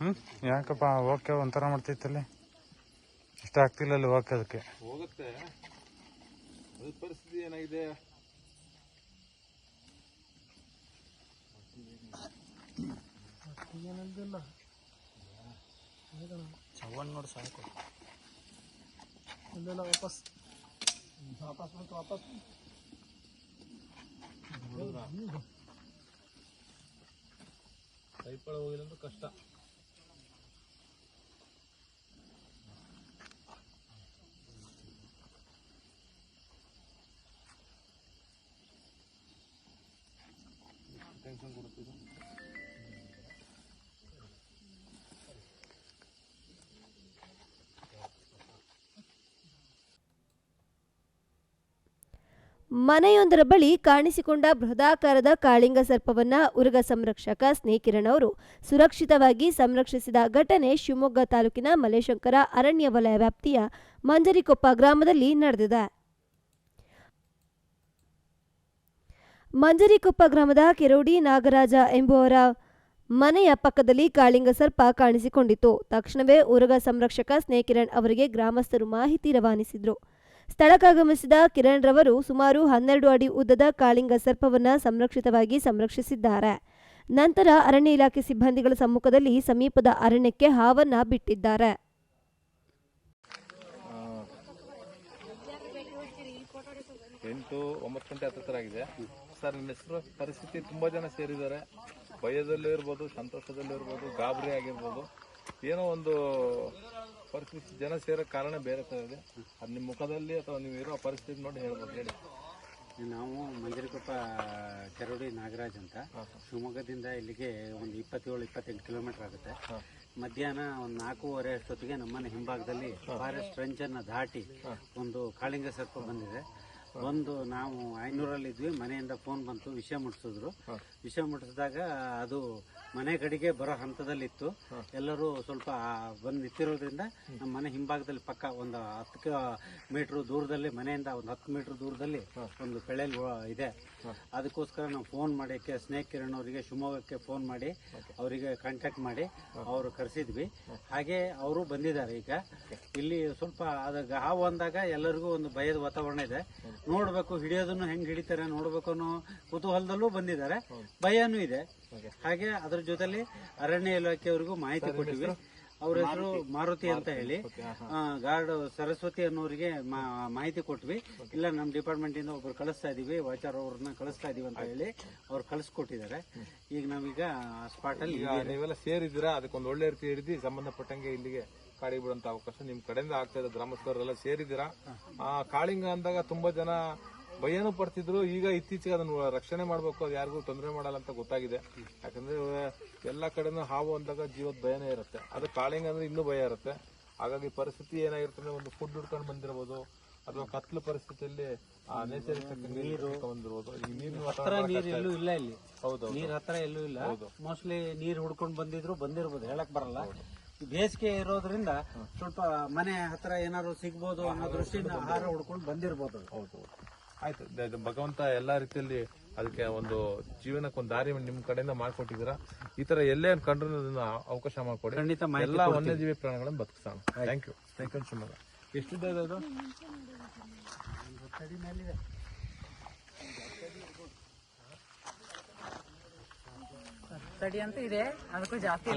ಹ್ಮ್ ಯಾಕಪ್ಪ ಓಕೆ ಒಂಥರ ಮಾಡ್ತೈತಲ್ಲಿ ಇಷ್ಟ ಆಗ್ತಿಲ್ಲ ಅಲ್ಲಿ ಓಕೆ ಅದಕ್ಕೆ. ಹೋಗುತ್ತೆ ಪರಿಸ್ಥಿತಿ ಏನಾಗಿದೆ? ಚವನ್ ನೋಡಿ ಸಾಕು. ಇಲ್ಲೆಲ್ಲ ವಾಪಸ್. ವಾಪಸ್ ಬಂತು ವಾಪಸ್. ಕೈಪಳ ಹೋಗಿಲ್ಲ ಅಂದ್ರೆ ಕಷ್ಟ. ಕೊಡುತ್ತಿದ್ದು ಮನೆಯೊಂದರ ಬಳಿ ಕಾಣಿಸಿಕೊಂಡ ಬೃಹದಾಕಾರದ ಕಾಳಿಂಗ ಸರ್ಪವನ್ನ ಉರಗ ಸಂರಕ್ಷಕ ಸ್ನೇಹಿಕಿರಣ್ ಅವರು ಸುರಕ್ಷಿತವಾಗಿ ಸಂರಕ್ಷಿಸಿದ ಘಟನೆ ಶಿವಮೊಗ್ಗ ತಾಲೂಕಿನ ಮಲೇಶಂಕರ ಅರಣ್ಯ ವಲಯ ವ್ಯಾಪ್ತಿಯ ಮಂಜರಿಕೊಪ್ಪ ಗ್ರಾಮದಲ್ಲಿ ನಡೆದಿದೆ. ಮಂಜರಿಕೊಪ್ಪ ಗ್ರಾಮದ ಕೆರೋಡಿ ನಾಗರಾಜ ಎಂಬುವರ ಮನೆಯ ಪಕ್ಕದಲ್ಲಿ ಕಾಳಿಂಗ ಸರ್ಪ ಕಾಣಿಸಿಕೊಂಡಿತು ತಕ್ಷಣವೇ ಊರಗ ಸಂರಕ್ಷಕ ಸ್ನೇಹಿರಣ್ ಅವರಿಗೆ ಗ್ರಾಮಸ್ಥರು ಮಾಹಿತಿ ರವಾನಿಸಿದ್ರು. ಸ್ಥಳಕ್ಕಾಗಮಿಸಿದ ಕಿರಣ್ ರವರು ಸುಮಾರು ಹನ್ನೆರಡು ಅಡಿ ಉದ್ದದ ಕಾಳಿಂಗ ಸರ್ಪವನ್ನ ಸಂರಕ್ಷಿತವಾಗಿ ಸಂರಕ್ಷಿಸಿದ್ದಾರೆ. ನಂತರ ಅರಣ್ಯ ಇಲಾಖೆ ಸಿಬ್ಬಂದಿಗಳ ಸಮ್ಮುಖದಲ್ಲಿ ಸಮೀಪದ ಅರಣ್ಯಕ್ಕೆ ಹಾವನ್ನ ಬಿಟ್ಟಿದ್ದಾರೆ. ಎಂಟು ಒಂಬತ್ತು ಗಂಟೆ ಹತ್ತಿರ ಆಗಿದೆ. ಸರ್ ನಿಮ್ಮ ಹೆಸರು ಪರಿಸ್ಥಿತಿ ತುಂಬಾ ಜನ ಸೇರಿದ್ದಾರೆ. ಭಯದಲ್ಲೂ ಇರ್ಬೋದು ಸಂತೋಷದಲ್ಲೂ ಇರ್ಬೋದು ಗಾಬರಿ ಆಗಿರ್ಬೋದು. ಏನೋ ಒಂದು ಪರಿಸ್ಥಿತಿ ಜನ ಸೇರೋ ಕಾರಣ ಬೇರೆ ಥರ ಇದೆ. ಅದು ನಿಮ್ಮ ಮುಖದಲ್ಲಿ ಅಥವಾ ನೀವು ಇರೋ ಪರಿಸ್ಥಿತಿ ನೋಡಿ ಹೇಳ್ಬೋದು ಹೇಳಿ. ನಾವು ಮಂಜರಿಕೊಪ್ಪ ಕೆರಡಿ ನಾಗರಾಜ್ ಅಂತ. ಶಿವಮೊಗ್ಗದಿಂದ ಇಲ್ಲಿಗೆ ಒಂದು ಇಪ್ಪತ್ತೇಳು ಇಪ್ಪತ್ತೆಂಟು ಕಿಲೋಮೀಟರ್ ಆಗುತ್ತೆ. ಮಧ್ಯಾಹ್ನ ಒಂದು ನಾಲ್ಕೂವರೆ ಅಷ್ಟೊತ್ತಿಗೆ ನಮ್ಮನೆ ಹಿಂಭಾಗದಲ್ಲಿ ಫಾರೆಸ್ಟ್ ರಂಜನ್ನ ದಾಟಿ ಒಂದು ಕಾಳಿಂಗ ಸರ್ಪ ಬಂದಿದೆ. ಬಂದು ನಾವು ಐನೂರಲ್ಲಿ ಇದ್ವಿ ಮನೆಯಿಂದ ಫೋನ್ ಬಂತು ವಿಷಯ ಮುಟ್ಟಿಸಿದ್ರು ವಿಷಯ ಮುಟ್ಟಿಸಿದಾಗ ಅದು ಮನೆ ಕಡೆಗೆ ಬರೋ ಹಂತದಲ್ಲಿತ್ತು. ಎಲ್ಲರೂ ಸ್ವಲ್ಪ ಬಂದು ನಿಂತಿರೋದ್ರಿಂದ ನಮ್ಮ ಮನೆ ಹಿಂಭಾಗದಲ್ಲಿ ಪಕ್ಕ ಒಂದು ಹತ್ತು ಮೀಟರ್ ದೂರದಲ್ಲಿ ಮನೆಯಿಂದ ಒಂದು ಹತ್ತು ಮೀಟರ್ ದೂರದಲ್ಲಿ ಒಂದು ಪೆಳೆಲ್ ಇದೆ. ಅದಕ್ಕೋಸ್ಕರ ನಾವು ಫೋನ್ ಮಾಡೋಕ್ಕೆ ಸ್ನೇಕ್ ಕಿರಣ್ ಅವರಿಗೆ ಶಿವಮೊಗ್ಗಕ್ಕೆ ಫೋನ್ ಮಾಡಿ ಅವರಿಗೆ ಕಾಂಟ್ಯಾಕ್ಟ್ ಮಾಡಿ ಅವರು ಕರೆಸಿದ್ವಿ. ಹಾಗೆ ಅವರು ಬಂದಿದ್ದಾರೆ ಈಗ. ಇಲ್ಲಿ ಸ್ವಲ್ಪ ಅದು ಹಾವು ಅಂದಾಗ ಎಲ್ಲರಿಗೂ ಒಂದು ಭಯದ ವಾತಾವರಣ ಇದೆ. ನೋಡ್ಬೇಕು ಹಿಡಿಯೋದನ್ನು ಹೆಂಗ್ ಹಿಡಿತಾರೆ ನೋಡ್ಬೇಕು ಅನ್ನೋ ಕುತೂಹಲದಲ್ಲೂ ಬಂದಿದ್ದಾರೆ. ಭಯನೂ ಇದೆ. ಹಾಗೆ ಅದ್ರ ಜೊತೆಲಿ ಅರಣ್ಯ ಇಲಾಖೆಯವರಿಗೂ ಮಾಹಿತಿ ಕೊಟ್ಟಿವಿ. ಅವ್ರ ಹೆಸರು ಮಾರುತಿ. ಅಂತ ಹೇಳಿ. ಗಾರ್ಡ್ ಸರಸ್ವತಿ ಅನ್ನೋರಿಗೆ ಮಾಹಿತಿ ಕೊಟ್ವಿ. ಇಲ್ಲ ನಮ್ಮ ಡಿಪಾರ್ಟ್ಮೆಂಟ್ ಇಂದ ಒಬ್ರು ಕಳಿಸ್ತಾ ಇದೀವಿ. ವಾಚಾರ್ ಅವ್ರನ್ನ ಕಳಿಸ್ತಾ ಇದೀವಿ ಅಂತ ಹೇಳಿ ಅವ್ರು ಕಳಿಸ್ಕೊಟ್ಟಿದ್ದಾರೆ. ಈಗ ನಾವೀಗ ಸ್ಪಾಟ್ ಅಲ್ಲಿ ನೀವೆಲ್ಲ ಸೇರಿದ್ದೀರಾ? ಅದಕ್ಕೊಂದು ಒಳ್ಳೆ ರೀತಿ ಹಿಡಿದು ಸಂಬಂಧಪಟ್ಟಂಗೆ ಇಲ್ಲಿಗೆ ಕಾಡಿ ಬಿಡುವಂತ ಅವಕಾಶ ನಿಮ್ ಕಡೆಯಿಂದ ಆಗ್ತಾ ಇದೆ. ಗ್ರಾಮಸ್ಥರೆಲ್ಲ ಸೇರಿದ್ದೀರಾ? ಆ ಕಾಳಿಂಗ ಅಂದಾಗ ತುಂಬಾ ಜನ ಭಯನೂ ಪಡ್ತಿದ್ರು. ಈಗ ಇತ್ತೀಚೆಗೆ ಅದನ್ನು ರಕ್ಷಣೆ ಮಾಡ್ಬೇಕು ಅದು ಯಾರಿಗೂ ತೊಂದರೆ ಮಾಡಲ್ಲ ಅಂತ ಗೊತ್ತಾಗಿದೆ. ಯಾಕಂದ್ರೆ ಎಲ್ಲಾ ಕಡೆನೂ ಹಾವು ಅಂದಾಗ ಜೀವದ ಭಯನೇ ಇರುತ್ತೆ. ಅದು ಕಾಳಿಂಗ ಅಂದ್ರೆ ಇನ್ನೂ ಭಯ ಇರುತ್ತೆ. ಹಾಗಾಗಿ ಪರಿಸ್ಥಿತಿ ಏನಾಗಿರ್ತದೆ ಒಂದು ಫುಡ್ ಹುಡ್ಕೊಂಡು ಬಂದಿರಬಹುದು ಅಥವಾ ಕತ್ಲು ಪರಿಸ್ಥಿತಿಯಲ್ಲಿ ಆ ನೈಸರ್ಗಿಕ ನೀರು ಬಂದಿರ್ಬೋದು. ಈ ನೀರು ಹತ್ರ ನೀರ್ ಎಲ್ಲೂ ಇಲ್ಲ ಇಲ್ಲಿ. ಹೌದು ನೀರ್ ಹತ್ರ ಎಲ್ಲೂ ಇಲ್ಲ. ಮೋಸ್ಟ್ಲಿ ನೀರ್ ಹುಡ್ಕೊಂಡು ಬಂದಿದ್ರು ಬಂದಿರ್ಬೋದು ಹೇಳಕ್ ಬರಲ್ಲ. ಬೇಸಿಗೆ ಇರೋದ್ರಿಂದ ಸ್ವಲ್ಪ ಮನೆ ಹತ್ರ ಏನಾದ್ರು ಸಿಗ್ಬೋದು ಅನ್ನೋ ದೃಷ್ಟಿಯಿಂದ ಆಹಾರ ಹುಡ್ಕೊಂಡು ಬಂದಿರ್ಬೋದು. ಹೌದು. ಆಯ್ತು. ಭಗವಂತ ಎಲ್ಲಾ ರೀತಿಯಲ್ಲಿ ಅದಕ್ಕೆ ಒಂದು ಜೀವನಕ್ಕೆ ಒಂದು ದಾರಿ ನಿಮ್ ಕಡೆಯಿಂದ ಮಾಡ್ಕೊಟ್ಟಿದೀರಾ ಈ ತರ ಎಲ್ಲೇ ಕಂಡ್ರು ಅದನ್ನ ಅವಕಾಶ ಮಾಡ್ಕೊಡಿ. ಖಂಡಿತ ಎಲ್ಲಾ ವನ್ಯಜೀವಿ ಪ್ರಾಣಗಳನ್ನ ಬದುಕಿಸೋಣ. Thank you thank you Shivamogga ಎಷ್ಟಿದೆ ಅದು? ತಡಿ ಅಂತ ಇದೆ. ಅದಕ್ಕೂ ಜಾಸ್ತಿ